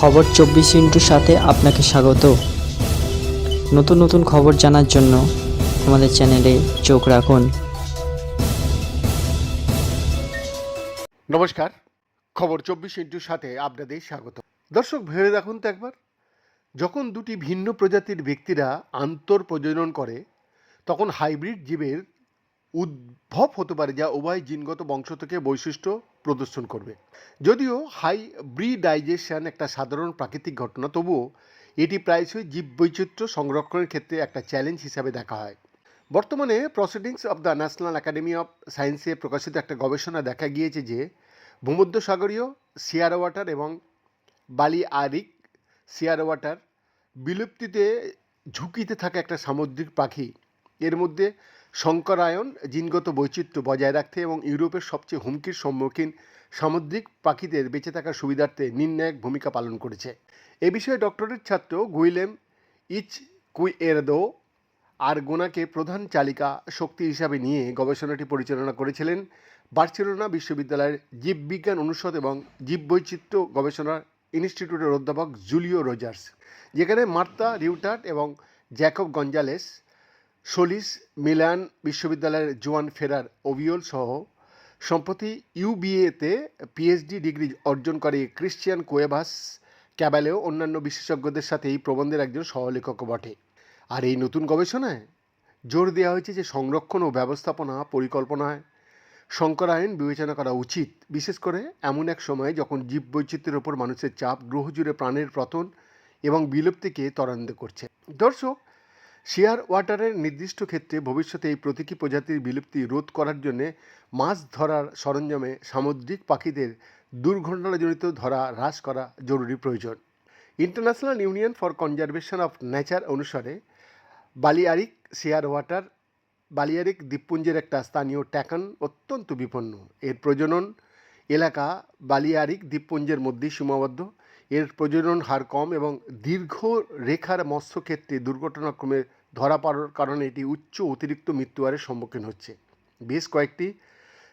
খবর চব্বিশ ইন্টুর সাথে আপনাকে স্বাগত। নতুন নতুন খবর জানার জন্য আমাদের চ্যানেলে চোখ রাখুন। নমস্কার, খবর চব্বিশ ইন্টুর সাথে আপনাদের স্বাগত। দর্শক, ভেবে দেখুন তো একবার, যখন দুটি ভিন্ন প্রজাতির ব্যক্তিরা আন্তর প্রজনন করে, তখন হাইব্রিড জীবের উদ্ভব হতে পারে যা উভয় জিনগত বংশ থেকে বৈশিষ্ট্য প্রদর্শন করবে। যদিও হাইব্রিডাইজেশন একটা সাধারণ প্রাকৃতিক ঘটনা, তবুও এটি প্রায়শই জীববৈচিত্র্য সংরক্ষণের ক্ষেত্রে একটা চ্যালেঞ্জ হিসাবে দেখা হয়। বর্তমানে proceedings of the National Academy of সায়েন্সে প্রকাশিত একটা গবেষণা দেখা গিয়েছে যে, ভূমধ্যসাগরীয় সিয়ার ওয়াটার এবং বালি আরিক সিয়ার ওয়াটার বিলুপ্তিতে ঝুঁকিতে থাকা একটা সামুদ্রিক পাখি, এর মধ্যে শঙ্করায়ন জিনগত বৈচিত্র্য বজায় রাখতে এবং ইউরোপের সবচেয়ে হুমকির সম্মুখীন সামুদ্রিক পাখিদের বেঁচে থাকার সুবিধার্থে নির্ণায়ক ভূমিকা পালন করেছে। এ বিষয়ে ডক্টরেট ছাত্র গুইলেম ইচ কুইয়েরদো আর গোনাকে প্রধান চালিকা শক্তি হিসাবে নিয়ে গবেষণাটি পরিচালনা করেছিলেন। বার্সেলোনা বিশ্ববিদ্যালয়ের জীববিজ্ঞান অনুষদ এবং জীববৈচিত্র্য গবেষণা ইনস্টিটিউটের অধ্যাপক জুলিও রোজার্স। যেখানে মার্তা রিউটার্ট এবং জ্যাকব গঞ্জালেস সোলিস মিলান বিশ্ববিদ্যালয়ের জোয়ান ফেরার ওভিওল সহ সম্প্রতি ইউবিএতে পিএইচডি ডিগ্রি অর্জন করে ক্রিশ্চিয়ান কোয়েভাস ক্যাবালেও অন্যান্য বিশেষজ্ঞদের সাথে এই প্রবন্ধের একজন সহলেখকও বটে। আর এই নতুন গবেষণায় জোর দেওয়া হয়েছে যে সংরক্ষণ ও ব্যবস্থাপনা পরিকল্পনায় শঙ্করায়ন বিবেচনা করা উচিত, বিশেষ করে এমন এক সময় যখন জীববৈচিত্র্যের ওপর মানুষের চাপ গ্রহজুড়ে প্রাণের পতন এবং বিলুপ্তিকে ত্বরান্বিত করছে। দর্শক শেয়ার ওয়াটারের নির্দিষ্ট ক্ষেত্রে ভবিষ্যতে এই প্রতীকী প্রজাতির বিলুপ্তি রোধ করার জন্য মাছ ধরার সরঞ্জামে সামুদ্রিক পাখিদের দুর্ঘটনাজনিত ধরা হ্রাস করা জরুরি প্রয়োজন। International Union for Conservation of Nature অনুসারে বালিয়ারিক শেয়ার ওয়াটার, বালিয়ারিক দ্বীপপুঞ্জের একটা স্থানীয় ট্যাকান অত্যন্ত বিপন্ন। এর প্রজনন এলাকা বালিয়ারিক দ্বীপপুঞ্জের মধ্যেই সীমাবদ্ধ। এর প্রজনন হার কম এবং দীর্ঘ রেখার মৎস্যক্ষেত্রে দুর্ঘটনাক্রমে ধরা পড়ার কারণে এটি উচ্চ অতিরিক্ত মৃত্যুহারের সম্মুখীন হচ্ছে। বেশ কয়েকটি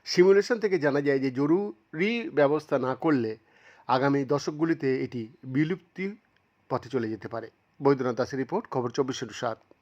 সিমুলেশন থেকে জানা যায় যে জরুরি ব্যবস্থা না করলে আগামী দশকগুলিতে এটি বিলুপ্তি পথে চলে যেতে পারে। বৈদ্যনাথ দাসের রিপোর্ট, খবর চব্বিশ সাত।